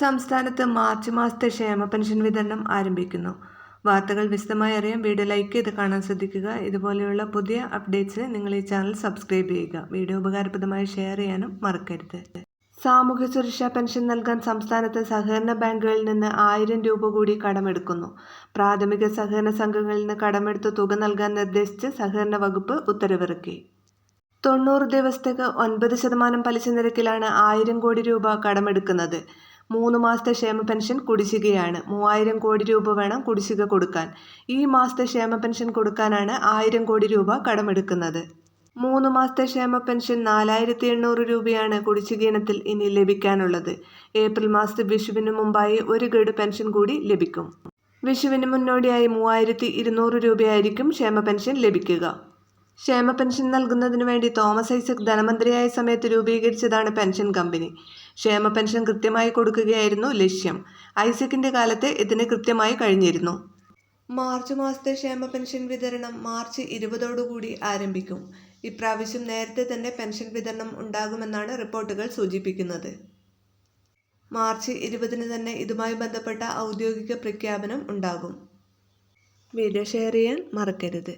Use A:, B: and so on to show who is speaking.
A: സംസ്ഥാനത്ത് മാർച്ച് മാസത്തെ ക്ഷേമ പെൻഷൻ വിതരണം ആരംഭിക്കുന്നു. വാർത്തകൾ വിശദമായി അറിയാൻ വീഡിയോ ലൈക്ക് ചെയ്ത് കാണാൻ ശ്രദ്ധിക്കുക. ഇതുപോലെയുള്ള പുതിയ അപ്ഡേറ്റ്സിന് നിങ്ങൾ ഈ ചാനൽ സബ്സ്ക്രൈബ് ചെയ്യുക. വീഡിയോ ഉപകാരപ്രദമായി ഷെയർ ചെയ്യാനും മറക്കരുത്. സാമൂഹ്യ സുരക്ഷാ പെൻഷൻ നൽകാൻ സംസ്ഥാനത്ത് സഹകരണ ബാങ്കുകളിൽ നിന്ന് ആയിരം രൂപ കൂടി കടമെടുക്കുന്നു. പ്രാഥമിക സഹകരണ സംഘങ്ങളിൽ നിന്ന് കടമെടുത്ത തുക നൽകാൻ നിർദ്ദേശിച്ച് സഹകരണ വകുപ്പ് ഉത്തരവിറക്കി. തൊണ്ണൂറ് ദിവസത്തേക്ക് ഒൻപത് ശതമാനം പലിശ നിരക്കിലാണ് ആയിരം കോടി രൂപ കടമെടുക്കുന്നത്. മൂന്ന് മാസത്തെ ക്ഷേമ പെൻഷൻ കുടിശ്ശികയാണ്. മൂവായിരം കോടി രൂപ വേണം കുടിശ്ശിക കൊടുക്കാൻ. ഈ മാസത്തെ ക്ഷേമ പെൻഷൻ കൊടുക്കാനാണ് ആയിരം കോടി രൂപ കടമെടുക്കുന്നത്. മൂന്ന് മാസത്തെ ക്ഷേമ പെൻഷൻ നാലായിരത്തി എണ്ണൂറ് രൂപയാണ് കുടിശ്ശിക ഇനത്തിൽ ഇനി ലഭിക്കാനുള്ളത്. ഏപ്രിൽ മാസത്തെ വിഷുവിന് മുമ്പായി ഒരു ഗഡു പെൻഷൻ കൂടി ലഭിക്കും. വിഷുവിന് മുന്നോടിയായി മൂവായിരത്തി ഇരുന്നൂറ് രൂപയായിരിക്കും ക്ഷേമ പെൻഷൻ ലഭിക്കുക. ക്ഷേമ പെൻഷൻ നൽകുന്നതിനു വേണ്ടി തോമസ് ഐസക് ധനമന്ത്രിയായ സമയത്ത് രൂപീകരിച്ചതാണ് പെൻഷൻ കമ്പനി. ക്ഷേമ പെൻഷൻ കൃത്യമായി കൊടുക്കുകയായിരുന്നു ലക്ഷ്യം. ഐസക്കിന്റെ കാലത്ത് ഇതിന് കൃത്യമായി കഴിഞ്ഞിരുന്നു. മാർച്ച് മാസത്തെ ക്ഷേമ പെൻഷൻ വിതരണം മാർച്ച് ഇരുപതോടുകൂടി ആരംഭിക്കും. ഇപ്രാവശ്യം നേരത്തെ തന്നെ പെൻഷൻ വിതരണം ഉണ്ടാകുമെന്നാണ് റിപ്പോർട്ടുകൾ സൂചിപ്പിക്കുന്നത്. മാർച്ച് ഇരുപതിന് തന്നെ ഇതുമായി ബന്ധപ്പെട്ട ഔദ്യോഗിക പ്രഖ്യാപനം ഉണ്ടാകും. വീഡിയോ ഷെയർ ചെയ്യാൻ മറക്കരുത്.